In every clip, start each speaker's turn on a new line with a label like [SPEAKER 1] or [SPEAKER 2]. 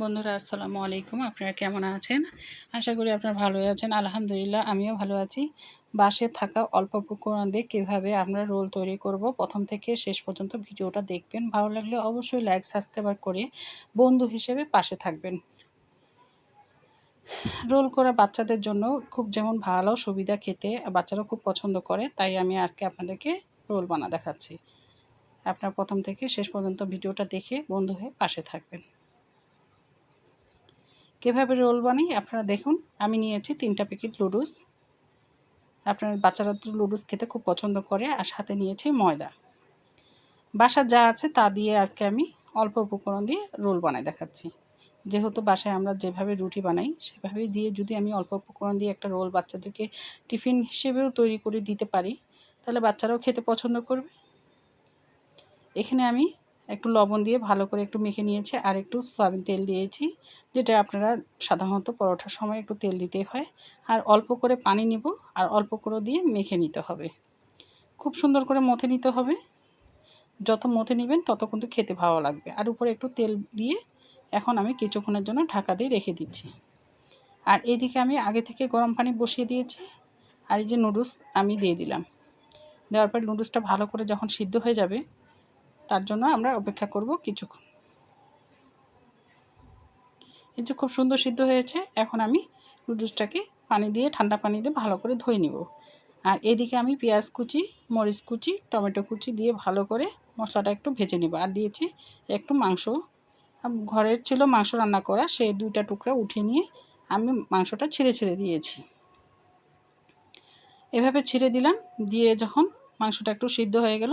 [SPEAKER 1] বন্ধুরা, আসসালামু আলাইকুম। আপনারা কেমন আছেন? আশা করি আপনারা ভালোই আছেন। আলহামদুলিল্লাহ, আমিও ভালো আছি। বাসে থাকা অল্প উপকরণ দিয়ে কীভাবে আমরা রোল তৈরি করব, প্রথম থেকে শেষ পর্যন্ত ভিডিওটা দেখবেন। ভালো লাগলে অবশ্যই লাইক সাবস্ক্রাইব করে বন্ধু হিসেবে পাশে থাকবেন। রোল করা বাচ্চাদের জন্য খুব যেমন ভালো সুবিধা খেতে বাচ্চারা খুব পছন্দ করে, তাই আমি আজকে আপনাদেরকে রোল বানা দেখাচ্ছি। আপনারা প্রথম থেকে শেষ পর্যন্ত ভিডিওটা দেখে বন্ধু হয়ে পাশে থাকবেন। কীভাবে রোল বানাই আপনারা দেখুন, আমি নিয়েছি তিনটা প্যাকেট লুডুস। আপনার বাচ্চারা তো লুডুস খেতে খুব পছন্দ করে, আর সাথে নিয়েছি ময়দা। বাসা যা আছে তা দিয়ে আজকে আমি অল্প উপকরণ দিয়ে রোল বানাই দেখাচ্ছি। যেহেতু বাসায় আমরা যেভাবে রুটি বানাই সেভাবে দিয়ে যদি আমি অল্প উপকরণ দিয়ে একটা রোল বাচ্চাদেরকে টিফিন হিসেবেও তৈরি করে দিতে পারি, তাহলে বাচ্চারাও খেতে পছন্দ করবে। এখানে আমি একটু লবণ দিয়ে ভালো করে একটু মেখে নিয়েছি আর একটু সয়াবিন তেল দিয়েছি, যেটা আপনারা সাধারণত পরোটার সময় একটু তেল দিতে হয়। আর অল্প করে পানি নিব আর অল্প করে দিয়ে মেখে নিতে হবে। খুব সুন্দর করে মথে নিতে হবে। যত মথে নেবেন তত কিন্তু খেতে ভালো লাগবে। আর উপরে একটু তেল দিয়ে এখন আমি কিছুক্ষণের জন্য ঢাকা দিয়ে রেখে দিচ্ছি। আর এইদিকে আমি আগে থেকে গরম পানি বসিয়ে দিয়েছি আর এই যে নুডলস আমি দিয়ে দিলাম। দেওয়ার পর নুডলসটা ভালো করে যখন সিদ্ধ হয়ে যাবে তার জন্য আমরা অপেক্ষা করব কিছুক্ষণ। এই যে খুব সুন্দর সিদ্ধ হয়েছে, এখন আমি নুডলসটাকে পানি দিয়ে, ঠান্ডা পানি দিয়ে ভালো করে ধুয়ে নিব। আর এদিকে আমি পেঁয়াজ কুচি, মরিচ কুচি, টমেটো কুচি দিয়ে ভালো করে মশলাটা একটু ভেজে নেব। আর দিয়েছি একটু মাংস। ঘরের ছিল মাংস রান্না করা সেই দুইটা টুকরা উঠিয়ে নিয়ে আমি মাংসটা ছিঁড়ে ছিঁড়ে দিয়েছি। এভাবে ছিঁড়ে দিলাম, দিয়ে যখন মাংসটা একটু সিদ্ধ হয়ে গেল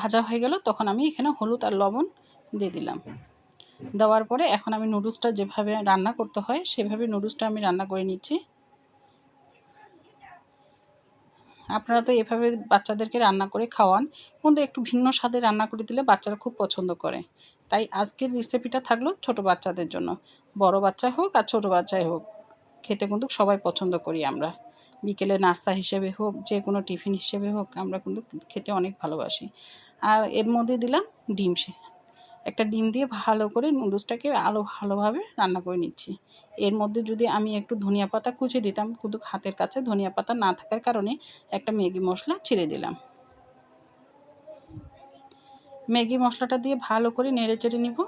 [SPEAKER 1] ভাজা হয়ে গেল, তখন আমি এখানে হলুদ আর লবণ দিয়ে দিলাম। দেওয়ার পরে এখন আমি নুডলসটা যেভাবে রান্না করতে হয়, সেভাবে নুডলসটা আমি রান্না করে নিচ্ছি। আপনারা তো এভাবে বাচ্চাদেরকে রান্না করে খাওয়ান, কিন্তু একটু ভিন্ন স্বাদে রান্না করে দিলে বাচ্চারা খুব পছন্দ করে। তাই আজকের রেসিপিটা থাকল ছোট বাচ্চাদের জন্য। বড় বাচ্চা হোক আর ছোট বাচ্চাই হোক, খেতে কিন্তু সবাই পছন্দ করি আমরা। বিকেলে নাস্তা হিসেবে হোক, যে কোনো টিফিন হিসেবে হোক, আমরা কিন্তু খেতে অনেক ভালোবাসি। আর এর মধ্যে দিলাম ডিম সে, একটা ডিম দিয়ে ভালো করে নুডলসটাকে আলো ভালোভাবে রান্না করে নিচ্ছি। এর মধ্যে যদি আমি একটু ধনিয়া পাতা কুচে দিতাম, কিন্তু হাতের কাছে ধনিয়া পাতা না থাকার কারণে একটা ম্যাগি মশলা ছেড়ে দিলাম। ম্যাগি মশলাটা দিয়ে ভালো করে নেড়ে চেড়ে নিব।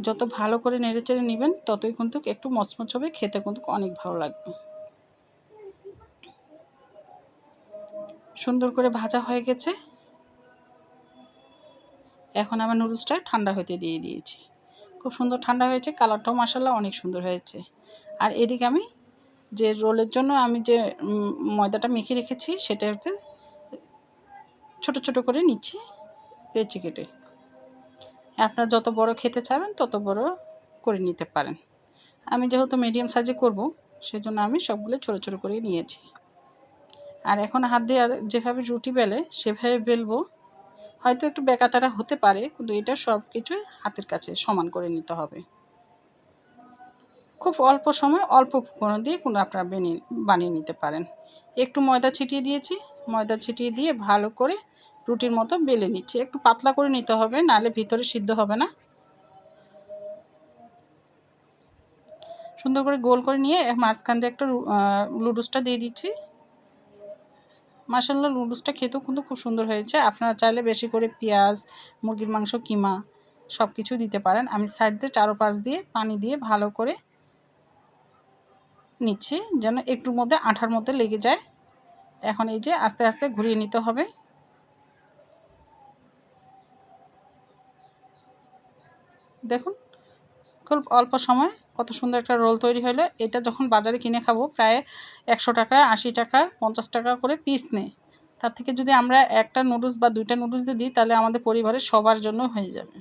[SPEAKER 1] যত ভালো করে নেড়ে চেড়ে নেবেন, ততই কিন্তু একটু মচমচ হবে, খেতে কিন্তু অনেক ভালো লাগবে। সুন্দর করে ভাজা হয়ে গেছে। এখন আমার নুডলসটা ঠান্ডা হতে দিয়ে দিয়েছি। খুব সুন্দর ঠান্ডা হয়েছে, কালারটাও মশালা অনেক সুন্দর হয়েছে। আর এদিকে আমি যে রোলের জন্য আমি যে ময়দাটা মেখে রেখেছি, সেটা হচ্ছে ছোট ছোট করে নিচ্ছি পেঁচে কেটে। আপনারা যত বড় খেতে চাবেন, তত বড় করে নিতে পারেন। আমি যেহেতু মিডিয়াম সাইজে করব, সেজন্য আমি সবগুলো ছোট ছোট করে নিয়েছি। আর এখন হাত দিয়ে যেভাবে রুটি বেলে, সেভাবে বেলবো। হয়তো একটু বেকাতারা হতে পারে, কিন্তু এটা সব কিছু হাতের কাছে সমান করে নিতে হবে। খুব অল্প সময় অল্প উপকরণ দিয়ে কোনো আপনারা বানিয়ে বানিয়ে নিতে পারেন। একটু ময়দা ছিটিয়ে দিয়েছি। ময়দা ছিটিয়ে দিয়ে ভালো করে রুটির মতো বেলে নিচ্ছি। একটু পাতলা করে নিতে হবে, নাহলে ভিতরে সিদ্ধ হবে না। সুন্দর করে গোল করে নিয়ে মাঝখান দিয়ে একটা লুডুসটা দিয়ে দিচ্ছি। মাসাল্লাহ নুডলসটা খেতেও কিন্তু খুব সুন্দর হয়েছে। আপনারা চাইলে বেশি করে পেঁয়াজ, মুরগির মাংস, কিমা সব কিছু দিতে পারেন। আমি সাইড দিয়ে চারো পাশ দিয়ে, পানি দিয়ে ভালো করে নিচ্ছি যেন একটুর মধ্যে আঠার মধ্যে লেগে যায়। এখন এই যে আস্তে আস্তে ঘুরিয়ে নিতে হবে। দেখুন খুব অল্প সময়, কত সুন্দর একটা রোল তৈরি হলো। এটা যখন বাজারে কিনে খাব, প্রায় একশো টাকা, আশি টাকা, পঞ্চাশ টাকা করে পিস নেই। তার থেকে যদি আমরা একটা নুডলস বা দুইটা নুডলস দিই, তাহলে আমাদের পরিবারের সবার জন্য হয়ে যাবে।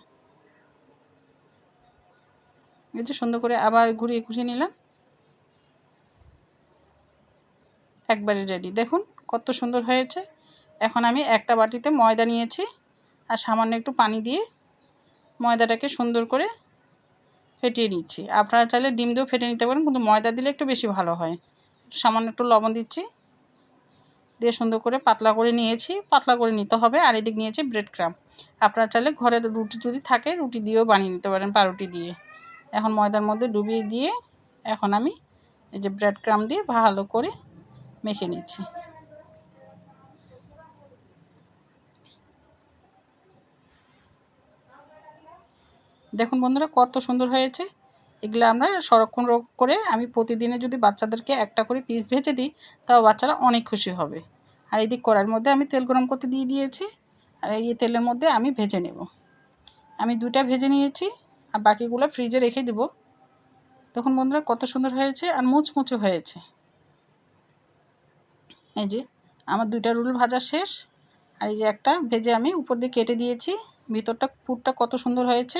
[SPEAKER 1] এই যে সুন্দর করে আবার ঘুরিয়ে ঘুরিয়ে নিলাম। একবারে রেডি দেখুন কত সুন্দর হয়েছে। এখন আমি একটা বাটিতে ময়দা নিয়েছি, আর সামান্য একটু পানি দিয়ে ময়দাটাকে সুন্দর করে ফেটিয়ে নিচ্ছি। আপনারা চাইলে ডিম দিয়েও ফেটে নিতে পারেন, কিন্তু ময়দা দিলে একটু বেশি ভালো হয়। সামান্য একটু লবণ দিচ্ছি। দিয়ে সুন্দর করে পাতলা করে নিয়েছি। পাতলা করে নিতে হবে, আর এদিক নিয়েছি ব্রেড ক্রাম আপনারা চাইলে ঘরে রুটি যদি থাকে, রুটি দিয়েও বানিয়ে নিতে পারেন পাউরুটি দিয়ে। এখন ময়দার মধ্যে ডুবিয়ে দিয়ে, এখন আমি এই যে ব্রেড ক্রাম দিয়ে ভালো করে মেখে নিচ্ছি। দেখুন বন্ধুরা, কত সুন্দর হয়েছে। এগুলো আমরা সংরক্ষণ করে আমি প্রতিদিনে যদি বাচ্চাদেরকে একটা করে পিস ভেজে দিই, তাও বাচ্চারা অনেক খুশি হবে। আর এদিক করার মধ্যে আমি তেল গরম করতে দিয়ে দিয়েছি, আর এই তেলের মধ্যে আমি ভেজে নেব। আমি দুটা ভেজে নিয়েছি, আর বাকিগুলো ফ্রিজে রেখে দেব। দেখুন বন্ধুরা, কত সুন্দর হয়েছে আর মুচমুচে হয়েছে। এই যে আমার দুইটা রুল ভাজা শেষ, আর এই যে একটা ভেজে আমি উপর দিয়ে কেটে দিয়েছি। ভিতরটা পুরটা কত সুন্দর হয়েছে।